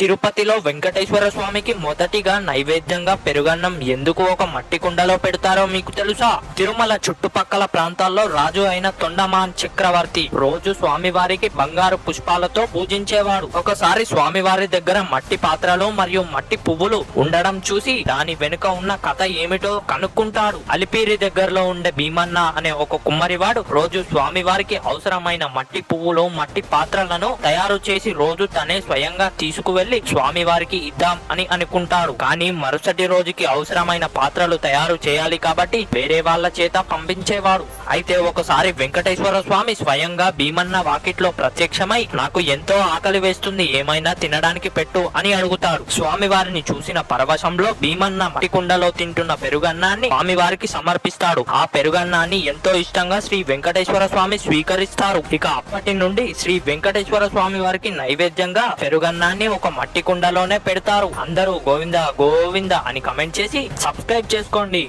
తిరుపతిలో వెంకటేశ్వర స్వామికి మొదటిగా నైవేద్యంగా పెరుగన్నం ఎందుకు ఒక మట్టి కుండలో పెడతారో మీకు తెలుసా? తిరుమల చుట్టుపక్కల ప్రాంతాల్లో రాజు అయిన తొండమాన్ చక్రవర్తి రోజు స్వామివారికి బంగారు పుష్పాలతో పూజించేవాడు. ఒకసారి స్వామివారి దగ్గర మట్టి పాత్రలు మరియు మట్టి పువ్వులు ఉండడం చూసి దాని వెనుక ఉన్న కథ ఏమిటో కనుక్కుంటాడు. అలిపిరి దగ్గరలో ఉండే భీమన్న అనే ఒక కుమ్మరివాడు రోజు స్వామివారికి అవసరమైన మట్టి పువ్వులు మట్టి పాత్రలను తయారు చేసి రోజు తనే స్వయంగా తీసుకువెళ్ళి స్వామివారికి ఇద్దాం అని అనుకుంటారు. కానీ మరుసటి రోజుకి అవసరమైన పాత్రలు తయారు చేయాలి కాబట్టి వేరే వాళ్ళ చేత పంపించేవాడు అయితే ఒకసారి వెంకటేశ్వర స్వామి స్వయంగా భీమన్న వాకిట్లో ప్రత్యక్షమై నాకు ఎంతో ఆకలి వేస్తుంది ఏమైనా తినడానికి పెట్టు అని అడుగుతాడు స్వామివారిని చూసిన పరవశంలో భీమన్న మట్టి కుండలో తింటున్న పెరుగన్నాన్ని స్వామివారికి సమర్పిస్తాడు. ఆ పెరుగన్నాన్ని ఎంతో ఇష్టంగా శ్రీ వెంకటేశ్వర స్వామి స్వీకరిస్తారు. ఇక అప్పటి నుండి శ్రీ వెంకటేశ్వర స్వామి వారికి నైవేద్యంగా పెరుగన్నాన్ని ఒక మట్టి కుండలోనే పెడతారు. అందరూ గోవింద గోవింద అని కమెంట్ చేసి సబ్స్క్రైబ్ చేసుకోండి.